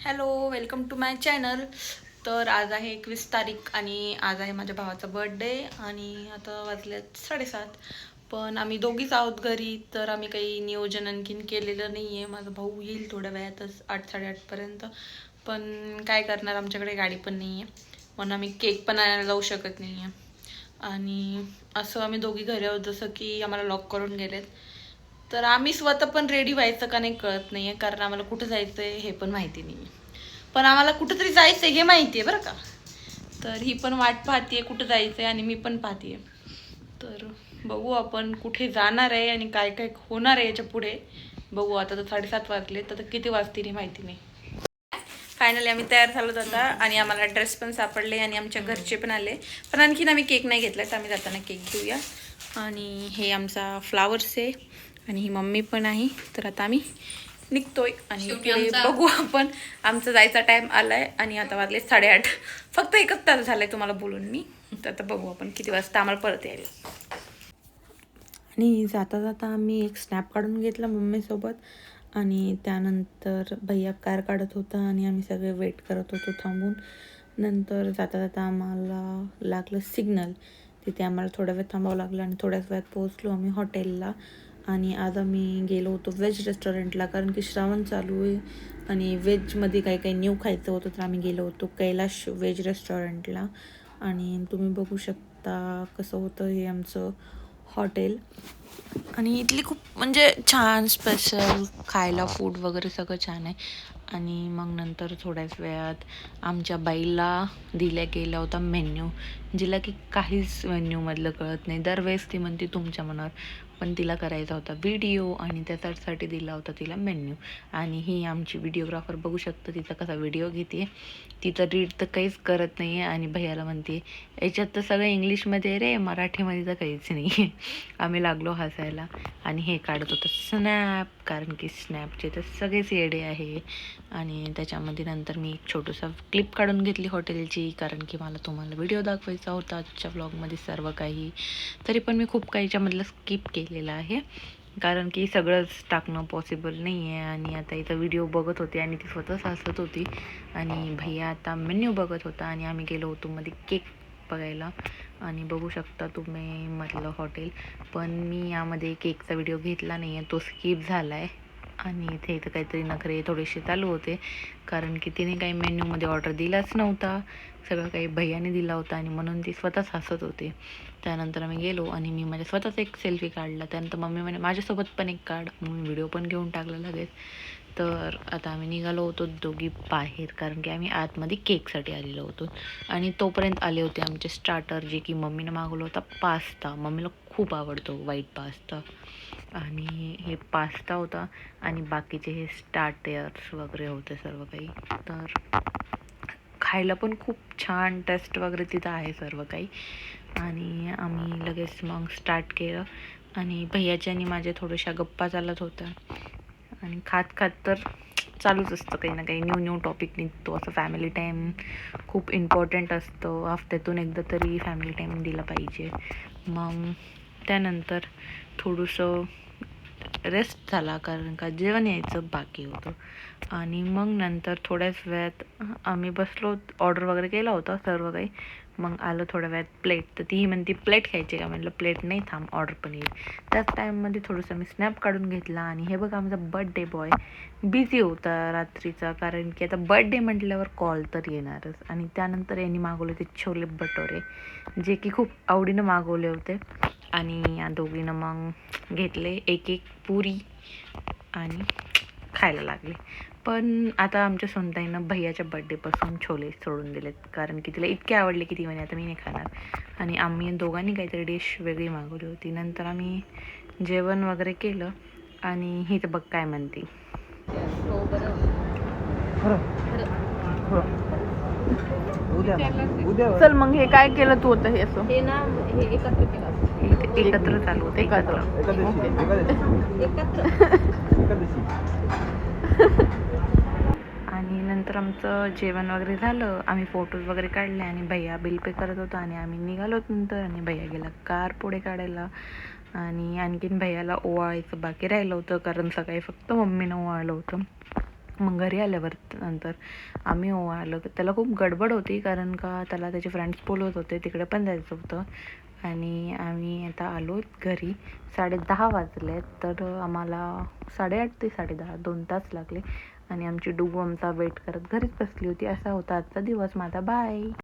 Hello welcome to my channel. तर आज आहे एकवीस तारीख आणि आज आहे माझ्या भावाचा बर्थडे आणि आता वाजले साडेसात. पण आम्ही दोघीच आहोत घरी तर आम्ही काही नियोजन आणखीन केलेलं नाही आहे माझा भाऊ येईल थोड्या वेळातच आठ साडेआठपर्यंत पण काय करणार आमच्याकडे गाडी पण नाही आहे म्हणून आम्ही केक पण आणायला जाऊ शकत नाही आहे आणि असं आम्ही दोघी घरी आहोत जसं की आम्हाला लॉक करून गेलेत. तर आम्ही स्वतः पण रेडी व्हायचं का नाही कळत नाहीये कारण आम्हाला कुठं जायचं आहे हे पण माहिती नाही पण आम्हाला कुठंतरी जायचं आहे हे माहिती आहे बरं का. तर ही पण वाट पाहतीये कुठं जायचं आहे आणि मी पण पाहतीये. तर बघू आपण कुठे जाणार आहे आणि काय काय होणार आहे याच्यापुढे. बघू आता तर साडेसात वाजले तर किती वाजतील हे माहिती नाही. फायनली आम्ही तयार झालो आता आणि आम्हाला ड्रेस पण सापडले आणि आमच्या घरचे पण आले. पण आणखीन आम्ही केक नाही घेतला तर आम्ही जाताना केक घेऊया. आणि हे आमचा फ्लावर्स आहे. आणि ही मम्मी पण आहे. तर आता आम्ही निघतोय आणि बघू आपण. आमचा जायचा टाइम आलाय आणि आता वाजले साडेआठ. फक्त एकच तास झालाय तुम्हाला बोलून मी. तर आता बघू आपण किती वाजता आम्हाला परत यायला. आणि जाता जाता आम्ही एक स्नॅप काढून घेतला मम्मीसोबत. आणि त्यानंतर भैया कार काढत होता आणि आम्ही सगळे वेट करत होतो थांबून. नंतर जाता जाता आम्हाला लागलं सिग्नल तिथे आम्हाला थोड्या वेळ थांबावं लागलं आणि थोड्याच वेळात पोहोचलो आम्ही हॉटेलला आणि आज आम्ही गेलो होतो व्हेज रेस्टॉरंटला कारण की श्रावण चालू आहे आणि व्हेजमध्ये काही काही न्यू खायचं होतं तर आम्ही गेलो होतो कैलाश व्हेज रेस्टॉरंटला आणि तुम्ही बघू शकता कसं होतं हे आमचं हॉटेल आणि इथली खूप म्हणजे छान स्पेशल खायला फूड वगैरे सगळं छान आहे. आणि मग नंतर थोड्याच वेळात आमच्या बाईला दिल्या गेला होता मेन्यू जिला की काहीच मेन्यूमधलं कळत नाही. दरवेळेस ती म्हणते तुमच्या मनावर पण तिला करायचा होता व्हिडिओ आणि त्याच्यासाठी दिला होता तिला मेन्यू आणि ही आमची व्हिडिओग्राफर बघू शकतं तिचा कसा व्हिडिओ घेते. ती तर रीड तर काहीच करत नाही आहे आणि भैयाला म्हणते याच्यात तर सगळं इंग्लिशमध्ये रे मराठीमध्ये तर काहीच नाही आहे आम्ही लागलो हसायला आणि हे काढत होतं स्नॅप कारण की स्नॅपचे तर सगळेच येडे आहे. आणि त्याच्यामध्ये नंतर मी एक छोटंसं क्लिप काढून घेतली हॉटेलची कारण की मला तुम्हाला व्हिडिओ दाखवायचा होता आजच्या व्लॉगमध्ये सर्व काही. तरी पण मी खूप काही याच्यामधलं स्किप केलेलं आहे. कारण की सगळंच टाकणं पॉसिबल नाही आहे आणि आता इथं व्हिडिओ बघत होते आणि ती स्वतःच हसत होती. आणि भैया आता मेन्यू बघत होता आणि आम्ही गेलो होतो मध्ये केक बघायला. आणि बघू शकता तुम्ही म्हटलं हॉटेल पण मी यामध्ये केकचा व्हिडिओ घेतला नाही आहे तो स्किप झाला आहे आणि इथे इथं काहीतरी नखरे थोडेसे चालू होते. कारण की तिने काही मेन्यूमध्ये ऑर्डर दिलाच नव्हता. सगळं काही भैयाने दिला होता आणि म्हणून ती स्वतःच हसत होते. त्यानंतर आम्ही गेलो आणि मी माझ्या स्वतःच एक सेल्फी काढला. त्यानंतर मम्मी म्हणे माझ्यासोबत पण एक काढ. मग मी व्हिडिओ पण घेऊन टाकला लगेच. तर आता आम्ही निघालो होतो दोघी बाहेर कारण की आम्ही आतमध्ये केकसाठी आलेलो होतो. आणि तोपर्यंत आले होते आमचे स्टार्टर जे की मम्मीनं मागवलं होता पास्ता मम्मीला खूप आवडतो व्हाईट पास्ता आणि हे पास्ता होता आणि बाकीचे हे स्टार्टर्स वगैरे होते सर्व काही. तर खायला पण खूप छान टेस्ट वगैरे तिथं आहे सर्व काही. आणि आम्ही लगेच मग स्टार्ट केलं. आणि भैयाच्या आणि माझ्या थोड्याशा गप्पा चालत होत्या. आणि खात खात तर चालूच असतं काही ना काही. न्यू न्यू टॉपिक निघतो. असं फॅमिली टाईम खूप इम्पॉर्टंट असतं. हफ्त्यातून एकदा तरी फॅमिली टाईम दिला पाहिजे. मग त्यानंतर थोडंसं रेस्ट झाला कारण का जेवण यायचं बाकी होतं. आणि मग नंतर थोड्याच वेळात आम्ही बसलो ऑर्डर वगैरे केला होता सर्व काही. मग आलं थोड्या वेळात प्लेट तर तीही म्हणती प्लेट खायची का? म्हटलं प्लेट नाही थांब ऑर्डर पण येईल. त्याच टाईममध्ये थोडंसं मी स्नॅप काढून घेतला. आणि हे बघा आमचा बर्थडे बॉय बिझी होता रात्रीचा. कारण की आता बड्डे म्हटल्यावर कॉल तर येणारच. आणि त्यानंतर यांनी मागवले ते छोले भटोरे जे की खूप आवडीनं मागवले होते. आणि या दोघीनं मग घेतले एक एक पुरी आणि खायला लागले. पण आता आमच्या सोनताईनं भैयाच्या बड्डेपासून छोले सोडून दिलेत. कारण की तिला इतके आवडले की ती म्हणे आता मी नाही खाणार. आणि आम्ही दोघांनी काहीतरी डिश वेगळी मागवली होती. नंतर आम्ही जेवण वगैरे केलं आणि ही तर बघ काय म्हणते. हो उद्या चल मग हे काय केलं तू होतं हे असं? हे ना हे एकत्र केलं एकत्र चालू होतं एकत्र. आणि नंतर आमचं जेवण वगैरे झालं. आम्ही फोटोज वगैरे काढले आणि भैया बिल पे करत होता आणि आम्ही निघालो नंतर आणि भैया गेला कार पुढे काढायला. आणि आणखीन भैयाला ओवाळायचं बाकी राहिलं होतं कारण सकाळी फक्त मम्मीनं ओवाळलं होतं. मग घरी आल्यावर नंतर आम्ही ओ आलो. त्याला खूप गडबड होती कारण का त्याला त्याचे फ्रेंड्स बोलवत होते तिकडे पण जायचं होतं. आणि आम्ही आता आलो घरी. साडे दहा वाजले तर आम्हाला साडेआठ ते साडेदहा दोन तास लागले. आणि आमची डुगू आमचा वेट करत घरीच बसली होती. असा होता आजचा दिवस. माझा बाय